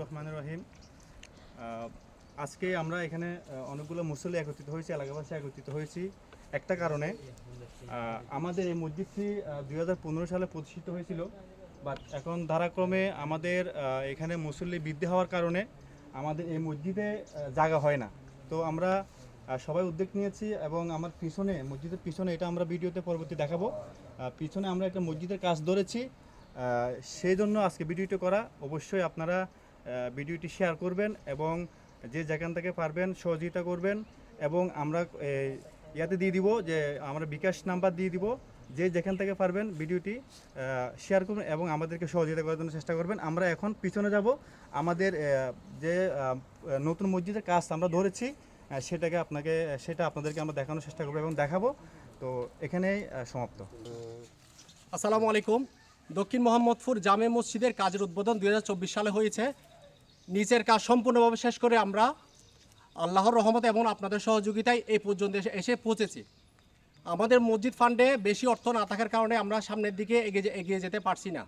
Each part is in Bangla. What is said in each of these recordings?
রহমান রহিম। আজকে আমরা এখানে অনেকগুলো মুসল্লি একত্রিত হয়েছি, এলাকাবাসী একত্রিত হয়েছি। একটা কারণে আমাদের এই মসজিদটি দু হাজার পনেরো সালে প্রতিষ্ঠিত হয়েছিল। বাট এখন ধারাক্রমে আমাদের এখানে মুসল্লি বৃদ্ধি হওয়ার কারণে আমাদের এই মসজিদে জায়গা হয় না। তো আমরা সবাই উদ্যোগ নিয়েছি এবং আমার পিছনে, মসজিদের পিছনে, এটা আমরা ভিডিওতে পরবর্তী দেখাবো। পিছনে আমরা একটা মসজিদের কাজ ধরেছি। সেই জন্য আজকে ভিডিওটি করা, অবশ্যই আপনারা ভিডিওটি শেয়ার করবেন এবং যে যেখান থেকে পারবেন সহযোগিতা করবেন এবং আমরা ইয়াতে দিয়ে দিব যে আমরা বিকাশ নাম্বার দিয়ে দিব, যে যেখান থেকে পারবেন ভিডিওটি শেয়ার করবেন এবং আমাদেরকে সহযোগিতা করার জন্য চেষ্টা করবেন। আমরা এখন পিছনে যাব, আমাদের যে নতুন মসজিদের কাজ আমরা ধরেছি সেটাকে আপনাকে, সেটা আপনাদেরকে আমরা দেখানোর চেষ্টা করব এবং দেখাবো। তো এখানেই সমাপ্ত। আসসালামু আলাইকুম। দক্ষিণ মোহাম্মদপুর জামে মসজিদের কাজের উদ্বোধন দুই হাজার চব্বিশ সালে হয়েছে। নিচের কাজ সম্পূর্ণভাবে শেষ করে আমরা আল্লাহর রহমত এবং আপনাদের সহযোগিতায় এই পর্যন্ত এসে- এসে পৌঁছেছি। আমাদের মসজিদ ফান্ডে বেশি অর্থ না থাকার কারণে আমরা সামনের দিকে এগিয়ে এগিয়ে যেতে পারছি না।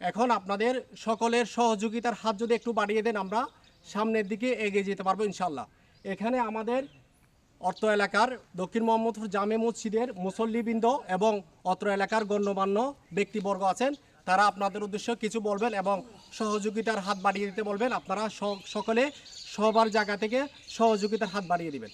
এখন আপনাদের সকলের সহযোগিতার হাত যদি একটু বাড়িয়ে দেন, আমরা সামনের দিকে এগিয়ে যেতে পারব ইনশাল্লাহ এখানে আমাদের অর্থ এলাকার দক্ষিণ মোহাম্মদপুর জামে মসজিদের মুসল্লিবৃন্দ এবং অত্র এলাকার গণ্যমান্য ব্যক্তিবর্গ আছেন, তারা আপনাদের উদ্দেশ্যে কিছু বলবেন এবং সহযোগিতার হাত বাড়িয়ে দিতে বলবেন। আপনারা সকলে সবার জায়গা থেকে সহযোগিতার হাত বাড়িয়ে দিবেন।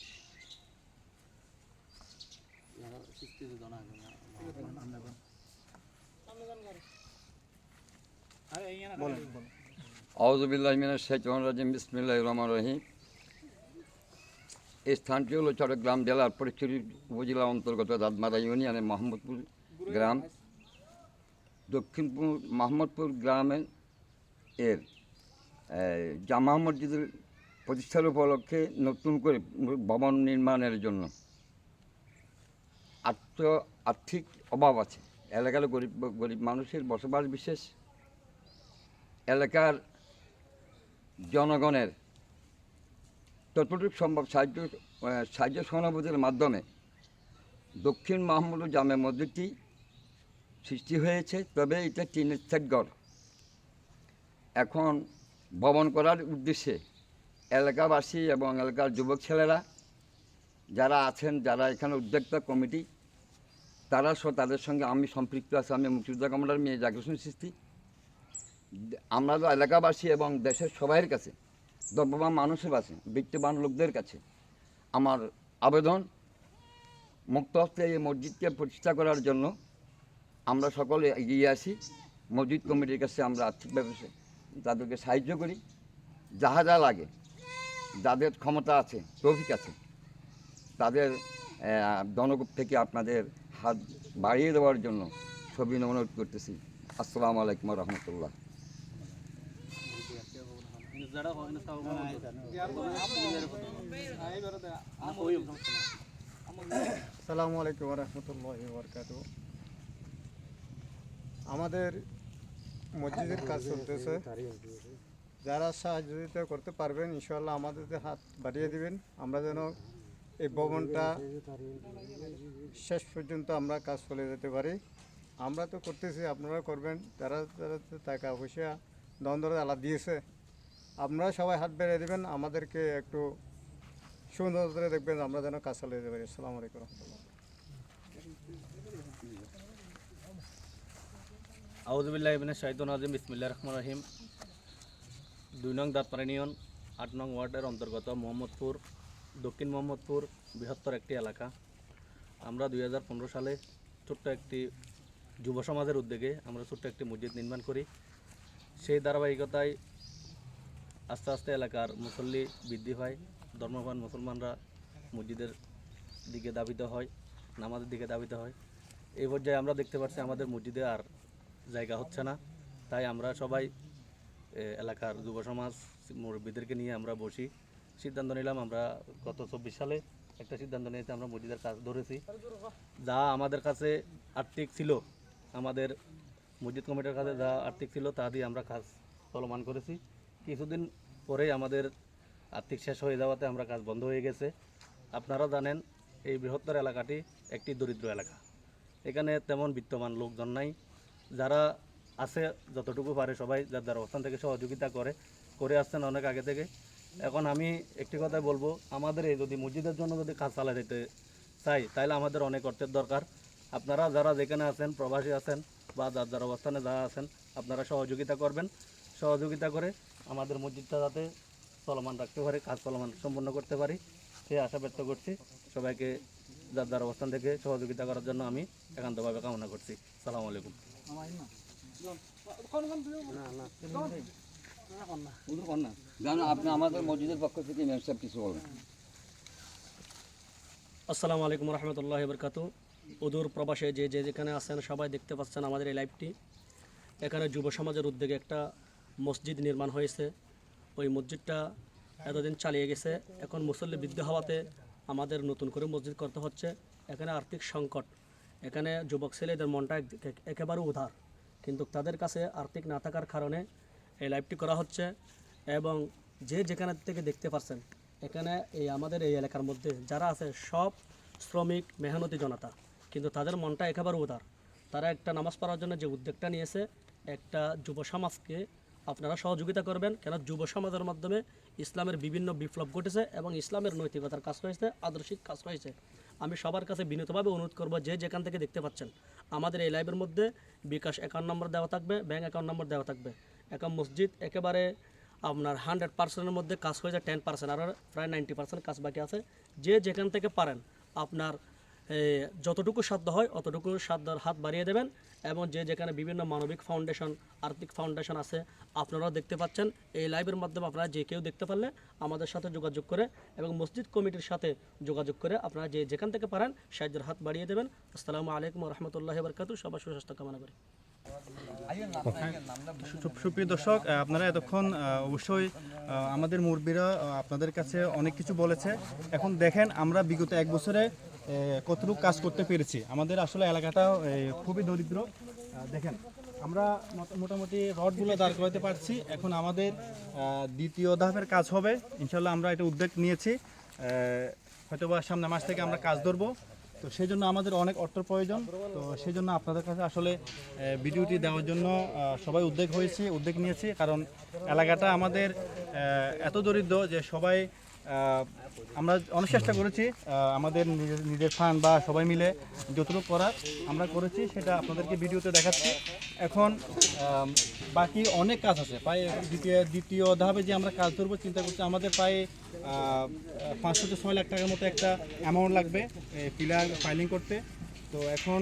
আউজবিল্লাহমিনা শেখান রাজিম বিসমিল্লাহ রহমান রহিম। এই স্থানটি হলো চট্টগ্রাম জেলার পরিচুরি উপজেলা অন্তর্গত রাজমারা ইউনিয়নের মোহাম্মদপুর গ্রাম। দক্ষিণপুর মোহাম্মদপুর গ্রামে এর জামা মসজিদের প্রতিষ্ঠার উপলক্ষে নতুন করে ভবন নির্মাণের জন্য আর্থ আর্থিক অভাব আছে। এলাকার গরিব গরিব মানুষের বসবাস বিশেষ। এলাকার জনগণের ততটুকু সম্ভব সাহায্য সাহায্য সহানুভূতির মাধ্যমে দক্ষিণ মাহমুদ জামে মসজিদটি সৃষ্টি হয়েছে, তবে এটা টিনের ঘর। এখন ভবন করার উদ্দেশ্যে এলাকাবাসী এবং এলাকার যুবক ছেলেরা যারা আছেন, যারা এখানে উদ্যোক্তা কমিটি, তারা সহ তাদের সঙ্গে আমি সম্পৃক্ত আছি। আমি মুক্তিযোদ্ধা কমান্ডার মেয়ে জাগরণ সৃষ্টি। আমরা তো এলাকাবাসী এবং দেশের সবাইয়ের কাছে দ্রব্যবান মানুষের কাছে বিত্তবান লোকদের কাছে আমার আবেদন মুক্ত হস্তে এই মসজিদকে প্রতিষ্ঠা করার জন্য আমরা সকলে এগিয়ে আসি। মসজিদ কমিটির কাছে আমরা আর্থিকভাবে তাদেরকে সাহায্য করি। যাহা যা লাগে যাদের ক্ষমতা আছে তৌফিক আছে তাদের আহ, জনগণ থেকে আপনাদের হাত বাড়িয়ে দেওয়ার জন্য ছবি অনুরোধ করতেছি। আসসালামু আলাইকুম রহমতুল্লাহ। সালামু আলাইকুম রহমতুল্লাহ বরকাত আমাদের মসজিদের কাজ চলতেছে। যারা সাহায্যতা করতে পারবেন ইনশাল্লাহ আমাদের হাত বাড়িয়ে দিবেন। আমরা যেন এই ভবনটা শেষ পর্যন্ত আমরা কাজ চলে যেতে পারি। আমরা তো করতেছি, আপনারা করবেন। যারা যারা টাকা পয়সা দ্বন্দ্ব আলাদা দিয়েছে আপনারা সবাই হাত বেড়িয়ে দেবেন, আমাদেরকে একটু সুন্দর করে দেখবেন আমরা যেন কাজ চালিয়ে যেতে পারি। আসসালামু আলাইকুম। আউজবিল্লাহ ইবিন শাহিদুল নাজিম বিসমিল্লা রহমান রহিম। দুই নং দাঁতপাড়া আট নং ওয়ার্ডের অন্তর্গত মোহাম্মদপুর, দক্ষিণ মোহাম্মদপুর, বৃহত্তর একটি এলাকা। আমরা দু হাজার পনেরো সালে ছোট্ট একটি যুব সমাজের উদ্যোগে আমরা ছোট্ট একটি মসজিদ নির্মাণ করি। সেই ধারাবাহিকতায় আস্তে আস্তে এলাকার মুসল্লি বৃদ্ধি হয় ধর্মবান মুসলমানরা মসজিদের দিকে দাবিত হয়, নামাজের দিকে দাবিত হয়। এই পর্যায়ে আমরা দেখতে পাচ্ছি আমাদের মসজিদে আর জায়গা হচ্ছে না। তাই আমরা সবাই এলাকার যুব সমাজ, মুরব্বীদেরকে নিয়ে আমরা বসি। সিদ্ধান্ত নিলাম আমরা গত চব্বিশ সালে একটা সিদ্ধান্ত নিয়েছি, আমরা মসজিদের কাজ ধরেছি। যা আমাদের কাছে আর্থিক ছিল, আমাদের মসজিদ কমিটির কাছে যা আর্থিক ছিল তা দিয়ে আমরা কাজ চলমান করেছি। কিছুদিন পরেই আমাদের আর্থিক শেষ হয়ে যাওয়াতে আমরা কাজ বন্ধ হয়ে গেছে। আপনারা জানেন, এই বৃহত্তর এলাকাটি একটি দরিদ্র এলাকা। এখানে তেমন বিত্তমান লোকজন নাই। যারা আছে, যতটুকু পারে সবাই যার যার অবস্থান থেকে সহযোগিতা করে করে আসছেন অনেক আগে থেকে। এখন আমি একটি কথাই বলব, আমাদের এই যদি মসজিদের জন্য যদি কাজ চালা যেতে চাই তাহলে আমাদের অনেক অর্থের দরকার। আপনারা যারা যেখানে আছেন, প্রবাসী আছেন বা যার যার অবস্থানে যারা আছেন, আপনারা সহযোগিতা করবেন। সহযোগিতা করে আমাদের মসজিদটা যাতে চলমান রাখতে পারি কাজ চলমান সম্পন্ন করতে পারি সে আশা ব্যক্ত করছি। সবাইকে যার যার অবস্থান থেকে সহযোগিতা করার জন্য আমি একান্তভাবে কামনা করছি। সালাম আলাইকুম। আপনি আমাদের মসজিদের পক্ষ থেকে কিছু বলেন আসসালামু আলাইকুম রহমতুল্লাহ বরকাত অদূর প্রবাসে যে যে যেখানে আছেন সবাই দেখতে পাচ্ছেন আমাদের এই লাইভটি এখানে যুব সমাজের উদ্যোগে একটা মসজিদ নির্মাণ হয়েছে। ওই মসজিদটা এতদিন চালিয়ে গেছে। এখন মুসল্লি বৃদ্ধি হওয়াতে আমাদের নতুন করে মসজিদ করতে হচ্ছে। এখানে আর্থিক সংকট। এখানে যুবক ছেলেদের মনটা এক- এক- একেবারে উধার কিন্তু তাদের কাছে আর্থিক না থাকার কারণে এই লাইভটি করা হচ্ছে এবং যে যেখানে থেকে দেখতে পাচ্ছেন এখানে এই আমাদের এই এলাকার মধ্যে যারা আছে সব শ্রমিক, মেহনতি জনতা। কিন্তু তাদের মনটা একেবারে উদার। তারা একটা নামাজ পড়ার জন্য যে উদ্যোগটা নিয়েছে, একটা যুব সমাজকে আপনারা সহযোগিতা করবেন, কেন যুব সমাজের মাধ্যমে ইসলামের বিভিন্ন বিপ্লব ঘটেছে এবং ইসলামের নৈতিকতার কাজ রয়েছে, আদর্শিক কাজ রয়েছে। আমি সবার কাছে বিনীতভাবে অনুরোধ করব যে যেখান থেকে দেখতে পাচ্ছেন, আমাদের এই লাইভের মধ্যে বিকাশ অ্যাকাউন্ট নম্বর দেওয়া থাকবে ব্যাঙ্ক অ্যাকাউন্ট নম্বর দেওয়া থাকবে। এখন মসজিদ একেবারে আপনার হান্ড্রেড পার্সেন্টের মধ্যে কাজ হয়ে যায় টেন পার্সেন্ট আর প্রায় নাইনটি পার্সেন্ট কাজ বাকি আছে। যে যেখান থেকে পারেন, আপনার যতটুকু সাধ্য হয় অতটুকু সাধ্যর হাত বাড়িয়ে দেবেন এবং যে যেখানে বিভিন্ন মানবিক ফাউন্ডেশন আর্থিক ফাউন্ডেশন আছে, আপনারাও দেখতে পাচ্ছেন। এই লাইভের মাধ্যমে আপনারা যে কেউ দেখতে পারলে আমাদের সাথে যোগাযোগ করে এবং মসজিদ কমিটির সাথে যোগাযোগ করে আপনারা যে যেখান থেকে পারেন সাহায্যের হাত বাড়িয়ে দেবেন। আসসালামু আলাইকুম রহমতুল্লাহ বরকাতু সবার সুস্বাস্থ্য কামনা করি। সুপ্রিয় দর্শক আপনারা এতক্ষণ অবশ্যই আমাদের মুরব্বীরা আপনাদের কাছে অনেক কিছু বলেছে। এখন দেখেন, আমরা বিগত এক বছরে কতটুকু কাজ করতে পেরেছি। আমাদের আসলে এলাকাটা খুবই দরিদ্র। দেখেন, আমরা মোটামুটি রডগুলো দাঁড় করাতে পারছি। এখন আমাদের দ্বিতীয় ধাপের কাজ হবে। ইনশাল্লাহ আমরা এটা উদ্যোগ নিয়েছি। হয়তোবা সামনে মাস থেকে আমরা কাজ ধরবো। তো সেই জন্য আমাদের অনেক অর্থ প্রয়োজন। তো সেই জন্য আপনাদের কাছে আসলে ভিডিওটি দেওয়ার জন্য সবাই উদ্যোগ হয়েছে, উদ্যোগ নিয়েছি। কারণ এলাকাটা আমাদের এত দরিদ্র যে সবাই আমরা অনেক চেষ্টা করেছি আমাদের নিজের ফান্ড বা সবাই মিলে যতটুকু করার আমরা করেছি, সেটা আপনাদেরকে ভিডিওতে দেখাচ্ছি। এখন বাকি অনেক কাজ আছে। প্রায় দ্বিতীয় দ্বিতীয় ধাপে যে আমরা কাজ ধরবো, চিন্তা করছি আমাদের প্রায় পাঁচশো থেকে ছয় লাখ টাকার মতো একটা অ্যামাউন্ট লাগবে পিলার ফাইলিং করতে। তো এখন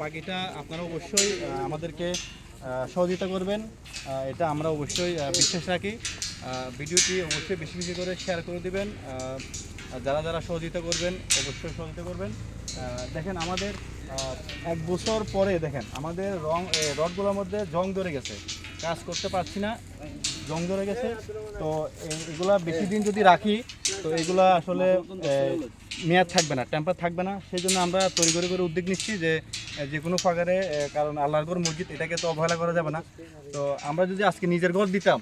বাকিটা আপনারা অবশ্যই আমাদেরকে সহযোগিতা করবেন। এটা আমরা অবশ্যই বিশ্বাস রাখি। ভিডিওটি অবশ্যই বেশি বেশি করে শেয়ার করে দেবেন যারা যারা সহযোগিতা করবেন, অবশ্যই সহযোগিতা করবেন। দেখেন আমাদের এক বছর পরে দেখেন, আমাদের রং রডগুলোর মধ্যে জং ধরে গেছে। কাজ করতে পারছি না, জং ধরে গেছে। তো এগুলা বেশি দিন যদি রাখি, তো এগুলা আসলে মেয়াদ থাকবে না টেম্পার থাকবে না। সেই জন্য আমরা তৈরি করে করে উদ্যোগ নিচ্ছি যে যে কোনো ফাঁকারে কারণ আল্লাহর মসজিদ, এটাকে তো অবহেলা করা যাবে না। তো আমরা যদি আজকে নিজের ঘর দিতাম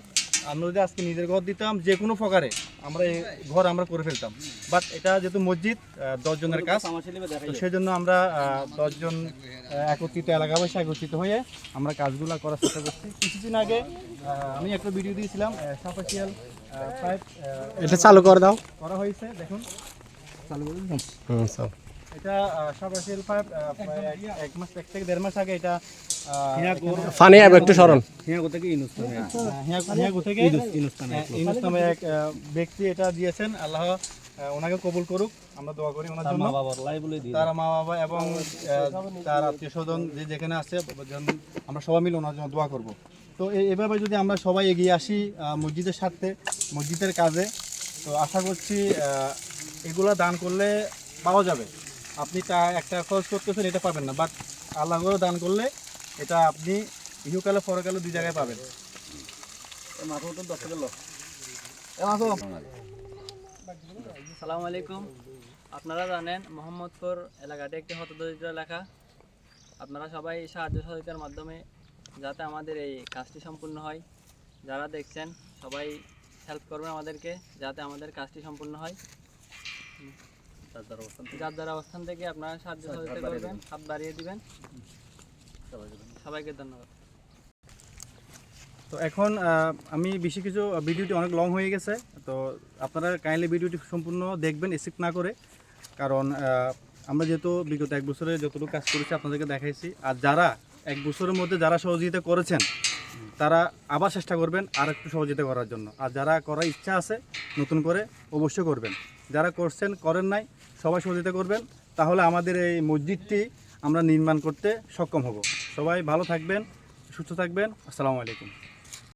আমরা যদি আজকে নিজের ঘর দিতাম যে কোনো প্রকারে আমরা এই ঘর আমরা করে ফেলতাম। বাট এটা যেহেতু মসজিদ দশজনের কাজ তো সেই জন্য আমরা দশজন একত্রিত এলাকাবাসী একত্রিত হয়ে আমরা কাজগুলো করার চেষ্টা করছি। কিছুদিন আগে আমি একটা ভিডিও দিয়েছিলাম সাফাসিয়াল পাইপ এটা চালু করে দাও। করা হয়েছে দেখুন। এটা পাইপ এক- মাস এক থেকে দেড় মাস আগে এটা একটু স্মরণ এক ব্যক্তি এটা দিয়েছেন আল্লাহ ওনাকে কবুল করুক আমরা দোয়া করি ওনার জন্য। তার মা বাবা এবং তার আত্মীয় স্বজন যে যেখানে আছে আমরা সবাই মিলে ওনার জন্য দোয়া করব। তো এভাবে যদি আমরা সবাই এগিয়ে আসি আহ, মসজিদের স্বার্থে মসজিদের কাজে তো আশা করছি আহ, এগুলা দান করলে পাওয়া যাবে। আপনি তা একটা খরচ করতেছেন এটা পাবেন না। বাট আল্লাহ করে দান করলে এটা আপনি ইহুকালে পরকালে দুই জায়গায় পাবেন। সালামু আলাইকুম। আপনারা জানেন মোহাম্মদপুর এলাকাটি একটি হতদরিদ্র এলাকা। আপনারা সবাই সাহায্য সহযোগিতার মাধ্যমে যাতে আমাদের এই কাজটি সম্পূর্ণ হয়। যারা দেখছেন সবাই হেল্প করবেন আমাদেরকে যাতে আমাদের কাজটি সম্পূর্ণ হয়। যার যার অবস্থান থেকে আপনারা সাহায্য সহযোগিতা করবেন হাত বাড়িয়ে দিবেন। সবাইকে ধন্যবাদ। তো এখন আমি বেশি কিছু ভিডিওটি অনেক লং হয়ে গেছে তো আপনারা কাইন্ডলি ভিডিওটি সম্পূর্ণ দেখবেন স্কিপ না করে। কারণ আমরা যেহেতু বিগত এক বছরে যতটুকু কাজ করেছি আপনাদেরকে দেখাইছি আর যারা এক বছরের মধ্যে যারা সহযোগিতা করেছেন তারা আবার চেষ্টা করবেন আর একটু সহযোগিতা করার জন্য। আর যারা করার ইচ্ছা আছে নতুন করে অবশ্যই করবেন। যারা করছেন করেন নাই সবাই সহযোগিতা করবেন, তাহলে আমাদের এই মসজিদটি আমরা নির্মাণ করতে সক্ষম হব। সবাই ভালো থাকবেন, সুস্থ থাকবেন, আসসালামু আলাইকুম।